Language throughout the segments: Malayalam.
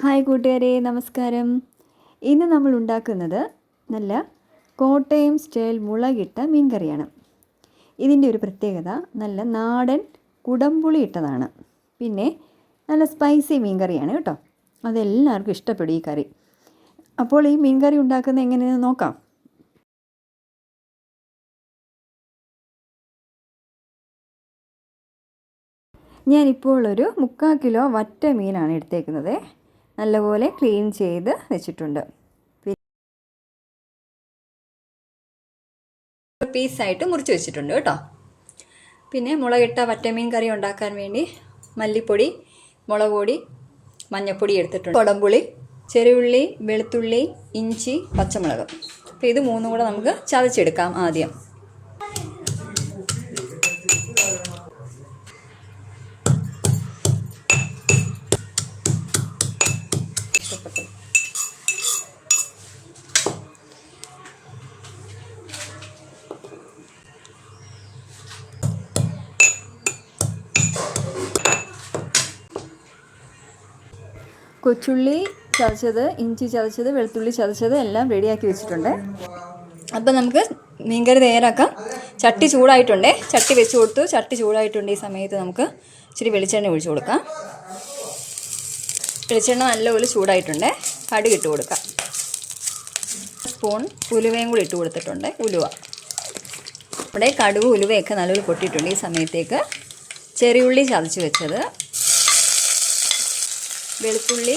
ഹായ് കൂട്ടുകാരെ നമസ്കാരം. ഇന്ന് നമ്മൾ ഉണ്ടാക്കുന്നത് നല്ല കോട്ടയം സ്റ്റൈൽ മുളകിട്ട മീൻകറിയാണ്. ഇതിന്റെ ഒരു പ്രത്യേകത നല്ല നാടൻ കുടംപുളി ഇട്ടതാണ്. പിന്നെ നല്ല സ്പൈസി മീൻകറിയാണ് കേട്ടോ. അതെല്ലാവർക്കും ഇഷ്ടപ്പെടും ഈ കറി. അപ്പോൾ ഈ മീൻകറി ഉണ്ടാക്കുന്നത് എങ്ങനെയെന്ന് നോക്കാം. ഞാനിപ്പോൾ ഒരു മുക്കാൽ കിലോ വറ്റ മീനാണ് എടുത്തേക്കുന്നത്. നല്ലപോലെ ക്ലീൻ ചെയ്ത് വെച്ചിട്ടുണ്ട്. പീസായിട്ട് മുറിച്ച് വെച്ചിട്ടുണ്ട് കേട്ടോ. പിന്നെ മുളകിട്ട വറ്റമീൻ കറി ഉണ്ടാക്കാൻ വേണ്ടി മല്ലിപ്പൊടി മുളക് പൊടി മഞ്ഞൾപ്പൊടി എടുത്തിട്ടുണ്ട്. കൊടമ്പുളി ചെറിയുള്ളി വെളുത്തുള്ളി ഇഞ്ചി പച്ചമുളക്. അപ്പോൾ ഇത് മൂന്നും കൂടെ നമുക്ക് ചതച്ചെടുക്കാം ആദ്യം. കൊച്ചുള്ളി ചതച്ചത് ഇഞ്ചി ചതച്ചത് വെളുത്തുള്ളി ചതച്ചത് എല്ലാം റെഡിയാക്കി വെച്ചിട്ടുണ്ട്. അപ്പം നമുക്ക് മീൻകറി തയ്യാറാക്കാം. ചട്ടി ചൂടായിട്ടുണ്ടേ. ചട്ടി വെച്ച് കൊടുത്തു. ചട്ടി ചൂടായിട്ടുണ്ട് ഈ സമയത്ത് നമുക്ക് ഇച്ചിരി വെളിച്ചെണ്ണ ഒഴിച്ചു കൊടുക്കാം. വെളിച്ചെണ്ണ നല്ലപോലെ ചൂടായിട്ടുണ്ട്. കടുക് ഇട്ട് കൊടുക്കാം. സ്പൂൺ ഉലുവയും കൂടി ഇട്ട് കൊടുത്തിട്ടുണ്ട്. ഉലുവ. ഇവിടെ കടുവ് ഉലുവയൊക്കെ നല്ലപോലെ പൊട്ടിയിട്ടുണ്ട് ഈ സമയത്തേക്ക്. ചെറിയുള്ളി ചതച്ച് വെച്ചത്. വെളുത്തുള്ളി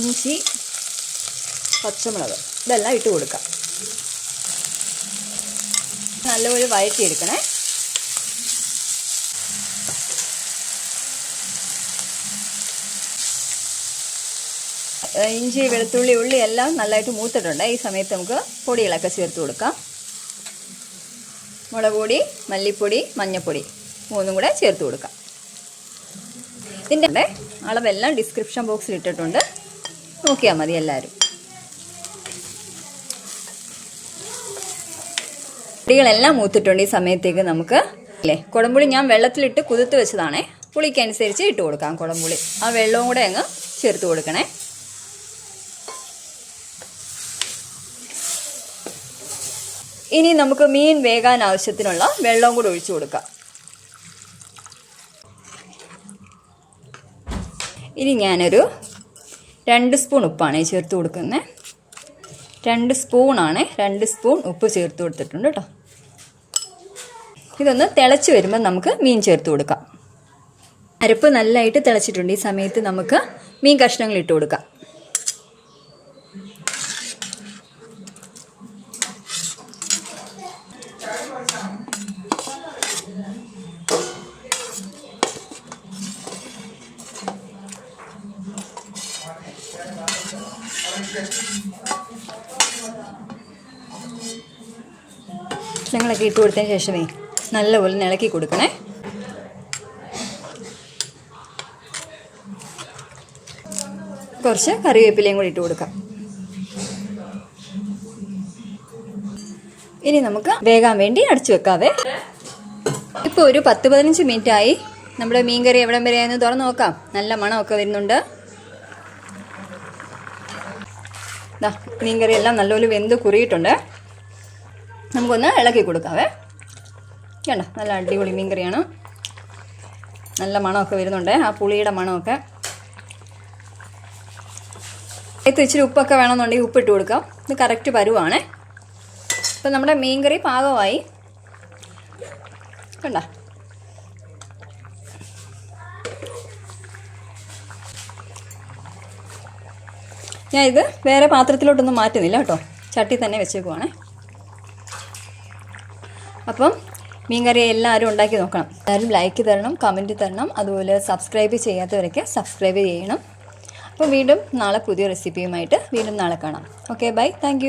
ഇഞ്ചി പച്ചമുളക്. ഇതെല്ലാം ഇട്ട് കൊടുക്കാം. നല്ലപോലെ വഴറ്റിയെടുക്കണേ. ഇഞ്ചി വെളുത്തുള്ളി ഉള്ളി എല്ലാം നല്ലതായിട്ട് മൂത്തിട്ടുണ്ട്. ഈ സമയത്ത് നമുക്ക് പൊടികളൊക്കെ ചേർത്ത് കൊടുക്കാം. മുളക് പൊടി മല്ലിപ്പൊടി മഞ്ഞൾപ്പൊടി മൂന്നും കൂടെ ചേർത്ത് കൊടുക്കാം. ഇതിന്റെ അളവെല്ലാം ഡിസ്ക്രിപ്ഷൻ ബോക്സിൽ ഇട്ടിട്ടുണ്ട്. നോക്കിയാൽ മതി എല്ലാവരും പൊടികളെല്ലാം മൂത്തിട്ടുണ്ട് ഈ സമയത്തേക്ക് നമുക്ക്. അല്ലേ? കുടംപുളി ഞാൻ വെള്ളത്തിലിട്ട് കുതിർത്ത് വെച്ചതാണേ. പുളിക്കനുസരിച്ച് ഇട്ട് കൊടുക്കാം കുടംപുളി. ആ വെള്ളവും കൂടെ അങ്ങ് ചേർത്ത് കൊടുക്കണേ. ഇനി നമുക്ക് മീൻ വേകാൻ ആവശ്യത്തിനുള്ള വെള്ളവും കൂടെ ഒഴിച്ചു കൊടുക്കാം. ഇനി ഞാനൊരു രണ്ട് സ്പൂൺ ഉപ്പാണ് ചേർത്ത് കൊടുക്കുന്നത് രണ്ട് സ്പൂണാണ് രണ്ട് സ്പൂൺ ഉപ്പ് ചേർത്ത് കൊടുത്തിട്ടുണ്ട് കേട്ടോ. ഇതൊന്ന് തിളച്ച് വരുമ്പോൾ നമുക്ക് മീൻ ചേർത്ത് കൊടുക്കാം. അരപ്പ് നല്ലതായിട്ട് തിളച്ചിട്ടുണ്ട്. ഈ സമയത്ത് നമുക്ക് മീൻ കഷ്ണങ്ങൾ ഇട്ട് കൊടുക്കാം. കഷ്ണങ്ങളൊക്കെ ഇട്ട് കൊടുത്തതിന് ശേഷമേ നല്ലപോലെ ഇളക്കി കൊടുക്കണേ. കുറച്ച് കറിവേപ്പിലയും കൂടി ഇട്ട് കൊടുക്കാം. ഇനി നമുക്ക് വേകാൻ വേണ്ടി അടച്ചു വെക്കാവേ. ഇപ്പോൾ ഒരു പത്ത് പതിനഞ്ച് മിനിറ്റ് ആയി നമ്മുടെ മീൻകറി എവിടം വരെയായിരുന്നു തുറന്ന് നോക്കാം. നല്ല മണമൊക്കെ വരുന്നുണ്ട്. ദാ മീൻകറി എല്ലാം നല്ലപോലെ വെന്ത് കുറിയിട്ടുണ്ട് നമുക്കൊന്ന് ഇളക്കി കൊടുക്കാവേ. കണ്ടോ നല്ല അടിപൊളി മീൻകറിയാണ്. നല്ല മണമൊക്കെ വരുന്നുണ്ട് ആ പുളിയുടെ മണമൊക്കെ. ഇത് ഇച്ചിരി ഉപ്പൊക്കെ വേണമെന്നുണ്ടെങ്കിൽ ഉപ്പിട്ട് കൊടുക്കാം. ഇത് കറക്റ്റ് പരുവാണേ. അപ്പം നമ്മുടെ മീൻകറി പാകമായി. കണ്ട? ഞാൻ ഇത് വേറെ പാത്രത്തിലോട്ടൊന്നും മാറ്റുന്നില്ല കേട്ടോ. ചട്ടി തന്നെ വെച്ചേക്കുവാണേ. അപ്പം മീൻകറി എല്ലാവരും ഉണ്ടാക്കി നോക്കണം. എല്ലാവരും ലൈക്ക് തരണം കമന്റ് തരണം അതുപോലെ സബ്സ്ക്രൈബ് ചെയ്യാത്തവരൊക്കെ സബ്സ്ക്രൈബ് ചെയ്യണം. അപ്പോൾ വീണ്ടും നാളെ പുതിയ റെസിപ്പിയുമായിട്ട് വീണ്ടും നാളെ കാണാം. Okay bye thank